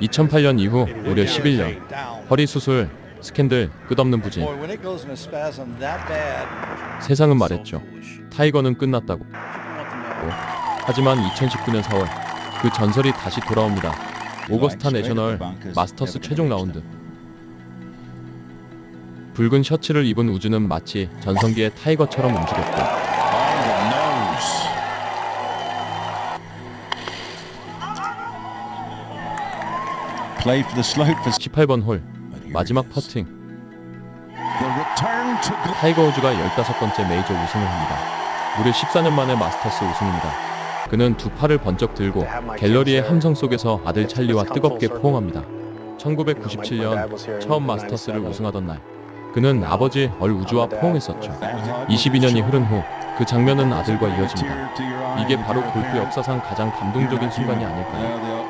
2008년 이후 무려 11년 허리 수술, 스캔들, 끝없는 부진. 세상은 말했죠. 타이거는 끝났다고. 하지만 2019년 4월 그 전설이 다시 돌아옵니다. 오거스타 내셔널 마스터스 최종 라운드. 붉은 셔츠를 입은 우주는 마치 전성기의 타이거처럼 움직였고 18번 홀 마지막. 퍼팅. 타이거 우즈가 15번째 메이저 우승을 합니다. 무려 14년 만에 마스터스 우승입니다. 그는 두 팔을 번쩍 들고 갤러리의 함성 속에서 아들 찰리와 뜨겁게 포옹합니다. 1997년 처음 마스터스를 우승하던 날, 그는 아버지 얼 우즈와 포옹했었죠. 22년이 흐른 후 그 장면은 아들과 이어집니다. 이게 바로 골프 역사상 가장 감동적인 순간이 아닐까요?